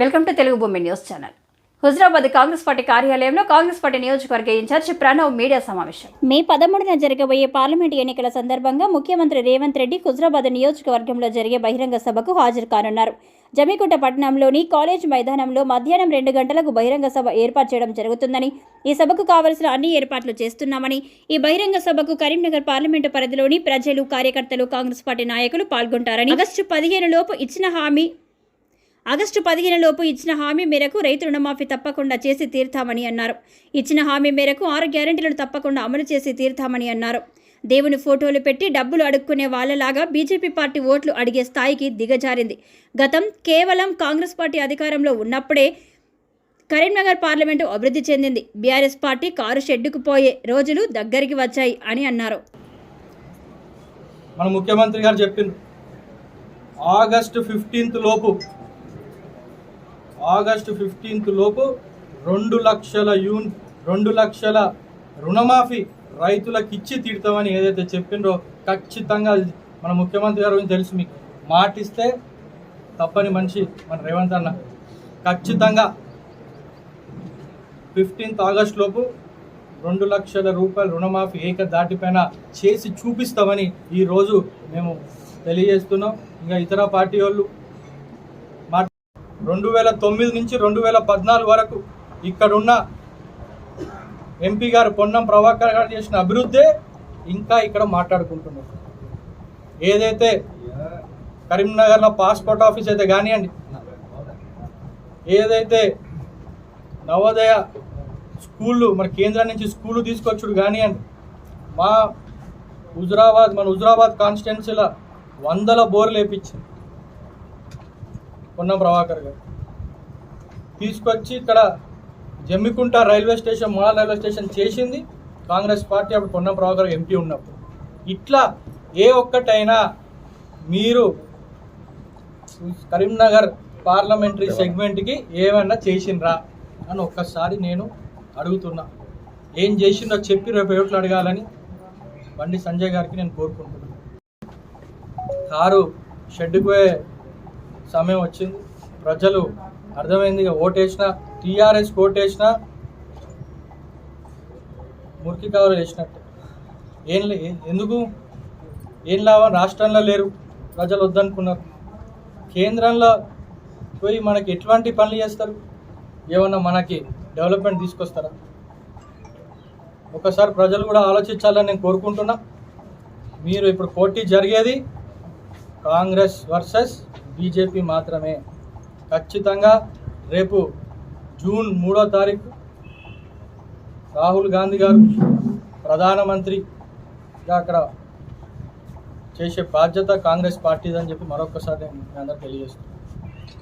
Welcome to Telugu Bhoomi news channel. Huzurabad Congress party కార్యాలయంలో Congress party నియోజకవర్గ incharge Pranav media సమావేశం. May పదమూడున జరగబోయే పార్లమెంటు ఎన్నికల సందర్భంగా ముఖ్యమంత్రి రేవంత్ రెడ్డి హుజరాబాద్ నియోజకవర్గంలో జరిగే బహిరంగ సభకు హాజరు కానున్నారు. జమీకుంట పట్టణంలోని కాలేజ్ మైదానంలో మధ్యాహ్నం రెండు గంటలకు బహిరంగ సభ ఏర్పాటు చేయడం జరుగుతుందని ఈ సభకు కావలసిన అన్ని ఏర్పాట్లు చేస్తున్నామని ఈ బహిరంగ సభకు కరీంనగర్ పార్లమెంటు పరిధిలోని ప్రజలు కార్యకర్తలు కాంగ్రెస్ పార్టీ నాయకులు పాల్గొంటారని ఆగస్టు పదిహేను లోపు ఇచ్చిన హామీ ఆగస్టు పదిహేను లోపు ఇచ్చిన హామీ మేరకు రైతు రుణమాఫీ తప్పకుండా చేసి తీర్థామని అన్నారు. ఇచ్చిన హామీ మేరకు ఆరు గ్యారెంటీలను తప్పకుండా అమలు చేసి తీర్థామని అన్నారు. దేవుని ఫోటోలు పెట్టి డబ్బులు అడుక్కునే వాళ్ళలాగా బీజేపీ పార్టీ ఓట్లు అడిగే స్థాయికి దిగజారింది. గతం కేవలం కాంగ్రెస్ పార్టీ అధికారంలో ఉన్నప్పుడే కరీంనగర్ పార్లమెంటు అభివృద్ధి చెందింది. బీఆర్ఎస్ పార్టీ కారు షెడ్డుకు పోయే రోజులు దగ్గరికి వచ్చాయి అని అన్నారు. మన ముఖ్యమంత్రి గారు చెప్పింది. ఆగస్టు ఫిఫ్టీన్త్ లోపు ఆగస్టు ఫిఫ్టీన్త్ లోపు రెండు లక్షల యూన్ రెండు లక్షల రుణమాఫీ రైతులకు ఇచ్చి తీరుతామని ఏదైతే చెప్పిండ్రో ఖచ్చితంగా మన ముఖ్యమంత్రి గారు తెలుసు మీకు. మాటిస్తే తప్పని మనిషి మన రేవంత్ అన్న. ఖచ్చితంగా ఫిఫ్టీన్త్ ఆగస్ట్ లోపు రెండు లక్షల రూపాయల రుణమాఫీ ఏక దాటిపైన చేసి చూపిస్తామని ఈరోజు మేము తెలియజేస్తున్నాం. ఇంకా ఇతర పార్టీ వాళ్ళు రెండు వేల తొమ్మిది నుంచి రెండు వేల పద్నాలుగు వరకు ఇక్కడున్న ఎంపీ గారు పొన్నం ప్రభాకర్ గారు చేసిన అభివృద్ధే ఇంకా ఇక్కడ మాట్లాడుకుంటున్నారు. ఏదైతే కరీంనగర్లో పాస్పోర్ట్ ఆఫీస్ అయితే కానివ్వండి ఏదైతే నవోదయ స్కూళ్ళు మన కేంద్రం నుంచి స్కూళ్ళు తీసుకొచ్చుడు కానివ్వండి మా హుజురాబాద్ మన హుజురాబాద్ కాన్స్టిట్యున్సీలో వందల బోర్లు వేపించింది పొన్నం ప్రభాకర్ గారు. తీసుకొచ్చి ఇక్కడ Jammikunta railway station model railway station చేసింది. కాంగ్రెస్ పార్టీ అప్పుడు పొన్నం ప్రభాకర్ ఎంపీ ఉన్నప్పుడు. ఇట్లా ఏ ఒక్కటైనా మీరు కరీంనగర్ పార్లమెంటరీ సెగ్మెంట్కి ఏమన్నా చేసిండ్రా అని ఒక్కసారి నేను అడుగుతున్నా. ఏం చేసిందో చెప్పి రేపు ఏట్లు అడగాలని బండి సంజయ్ గారికి నేను కోరుకుంటున్నాను కారు షెడ్డుకు పోయే సమయం వచ్చింది. ప్రజలు అర్థమైంది ఓటేసిన టీఆర్ఎస్ ఓటేసిన మురికి కవర్ వేసినట్టు. ఏం ఎందుకు? ఏం లాభం? రాష్ట్రంలో లేరు. ప్రజలు వద్దనుకున్నారు. కేంద్రంలో పోయి మనకి ఎటువంటి పనులు చేస్తారు? ఏమన్నా మనకి డెవలప్మెంట్ తీసుకొస్తారా? ఒకసారి ప్రజలు కూడా ఆలోచించాలని నేను కోరుకుంటున్నా. మీరు ఇప్పుడు పోటీ జరిగేది కాంగ్రెస్ వర్సెస్ బీజేపీ మాత్రమే. ఖచ్చితంగా రేపు జూన్ మూడో తారీఖు రాహుల్ గాంధీ గారు ప్రధానమంత్రిగా అక్కడ చేసే బాధ్యత కాంగ్రెస్ పార్టీదని చెప్పి మరొకసారి నేను మీ తెలియజేస్తున్నాను.